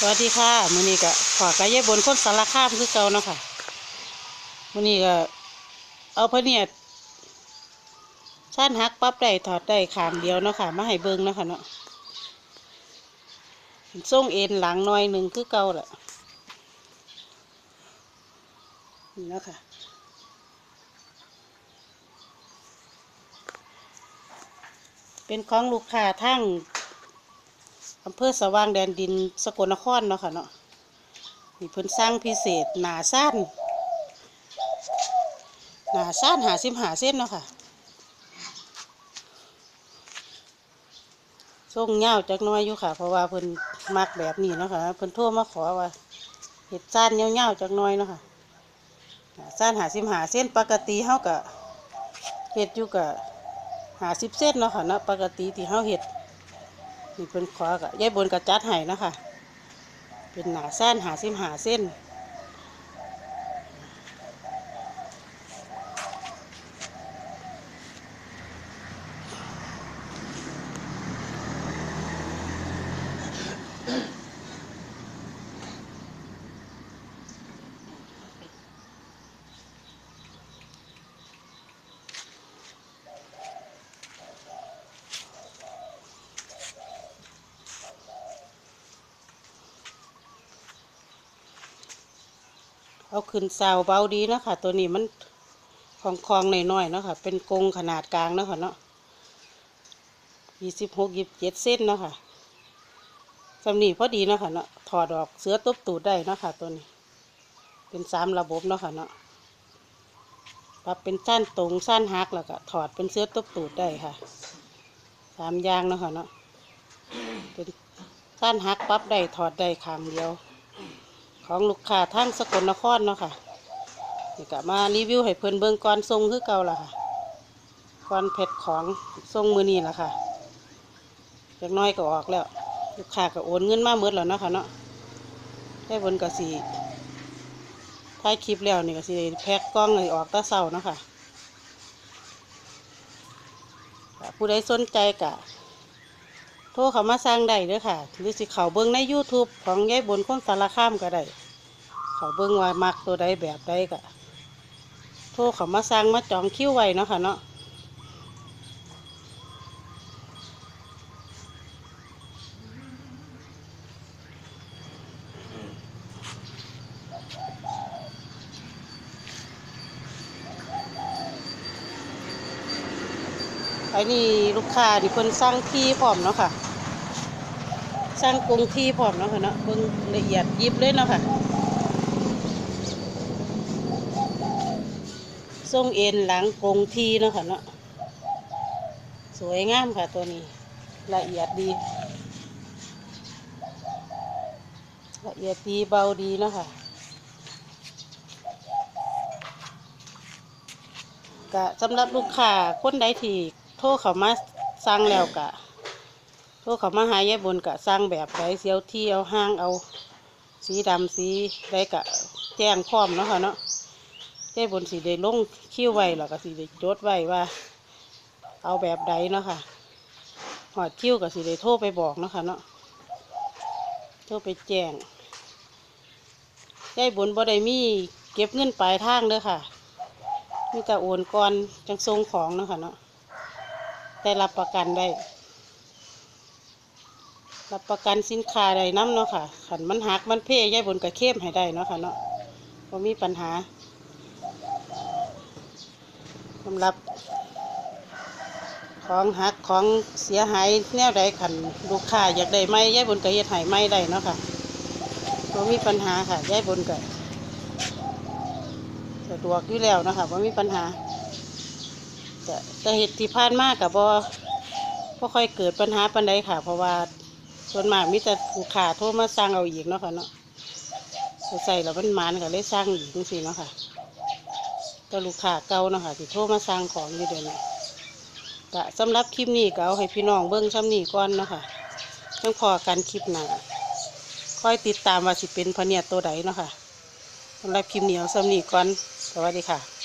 สวัสดีค่ะมื้อนี้ก็ขอกระยายบนคนสารคามคือเก่าเนาะค่ะมื้อนี้ก็เอาพะเนียดชานหักปั๊บได้ถอดได้ขางเดียวเนาะค่ะมาให้เบิ่งเนาะค่ะเนาะส่งเอ็นหลังหน่อยหนึ่งคือเก่าแหละนี่เนาะค่ะเป็นของลูกค้าทั้ง อำเภอสว่างแดนดินสกลนครเนาะค่ะเนาะมีเพิ่นสร้างพิเศษหนาสั้นหนาสั้นหาสิบหาเส้นเนาะค่ะส่งเงาวจักน้อยอยู่ค่ะ เพราะว่าเพิ่นมักแบบนี้เนาะค่ะเพิ่นโทรมาขอว่าเห็ดสั้นเงาวๆจักน้อยเนาะค่ะหนาสั้นหาสิบหาเส้นปกติเฮาก็เห็ดอยู่กับหาสิบเส้นเนาะค่ะเนาะปกติที่เฮาเห็ด นี่เป็นขวากะยายบนกระจัดไห้นะคะเป็นหนาสั้นหาสิมหาเส้น เอาขึ้นซาวเบาดีนะค่ะตัวนี้มันคลองคลองหน่อยๆนะค่ะเป็นกรงขนาดกลางนะค่ะเนาะยี่สิบหกยี่สิบเจ็ดเส้นนะค่ะสำนีพอดีนะค่ะเนาะถอดออกเสือตบตูดได้นะค่ะตัวนี้ เป็นสามระบบนะค่ะเนาะปรับเป็นสั้นตรงสั้นหักแล้วก็ถอดเป็นเสื้อตบตูดได้ค่ะสามยางนะค่ะเนาะเป็นสั้นหักปรับได้ถอดได้ขางเดียว ของลูกค้าทั้งสกลนครเนาะค่ะนี่ก็มารีวิวให้เพิ่นเบิ่งก่อนทรงคือเก่าล่ะค่ะก่อนเผ็ดของทรงมือนี้ล่ะค่ะจากน้อยก็ออกแล้ว ลูกค้าก็โอนเงินมาเมื่อแล้วเนาะค่ะเนาะได้บนก็สีท้ายคลิปแล้วนี่ก็สิได้แพ็กกล้องเลยออกตะเศร้าเนาะค่ะผู้ใดสนใจกะโทรเขามาสร้างได้เด้อค่ะ หรือสิเขาเบิ้งใน YouTube ของยายบนคนสารคามก็ได้ เขาเบิ้งว่ามักตัวใดแบบใดก็โทรเขามาสร้างมาจองคิ้วไว้เนาะค่ะเนาะไอ้นี่ลูกค้าที่เพิ่นสร้างที่พร้อมเนาะค่ะ สร้างกรงที่พร้อมเนาะค่ะเนาะเบิ่งละเอียดยิบเลยเนาะค่ะ ทรงเอ็นหลังกรงทีเนาะค่ะเนาะสวยงามค่ะตัวนี้ ละเอียดดี ละเอียดดีเบาดีเนาะค่ะกะสำหรับลูกค้าคนใดที่โทรเขามาสั่งแล้วกะโทรเขามาหายายบนกะสร้างแบบไรเสียวที่เอาห้างเอา สีดำสีได้กะแจ้งพร้อมเนาะค่ะเนาะ ยายบนสีได้ลงคิ้วไว้แล้วก็สีได้จดไว้ว่า เอาแบบใดเนาะค่ะหอดคิ้วกับสีได้โทรไปบอกเนาะค่ะเนาะโทรไปแจ้งยายบนบ่ได้มีเก็บเงินปลายทางเด้อค่ะ มีแต่โอนก่อนจังทรงของเนาะค่ะเนาะได้รับประกันได้ รับประกันสินค้าได้น้ำเนาะค่ะขันมันหักมันเพ่ย่ายบนกระเข้มให้ได้เนาะค่ะเนาะพอมีปัญหา สำหรับ ของหักของเสียหายแนวใดขันลูกค้าอยากได้ไหมย่ายบนกระเฮ็ดให้ไหมได้เนาะค่ะพอมีปัญหาค่ะย่ายบนกระสะดวกอยู่แล้วนะค่ะพอมีปัญหาแต่แต่เหตุที่ผ่านมากกับบ่บ่ค่อยเกิดปัญหาปันใดค่ะ เพราะว่าส่วนมากมีแต่ลูกค้าโทรมาสั่งเอาอีกเนาะค่ะเนาะใส่แล้วมันมันก็เลยสั่งอีกจังซี่เนาะค่ะ ก็ลูกค้าเก่านะคะที่โทรมาสั่งของอยู่เดี๋ยวนี้ก็สำหรับคลิปนี้ก็เอาให้พี่น้องเบิ้งซ้ำนี้ก่อนเนาะค่ะจังพอกันคลิปหน้าคอยติดตามว่าสิเป็นพเนียดตัวใดเนาะค่ะสำหรับคลิปเหนียวซ้ำนี้ก่อน สวัสดีค่ะ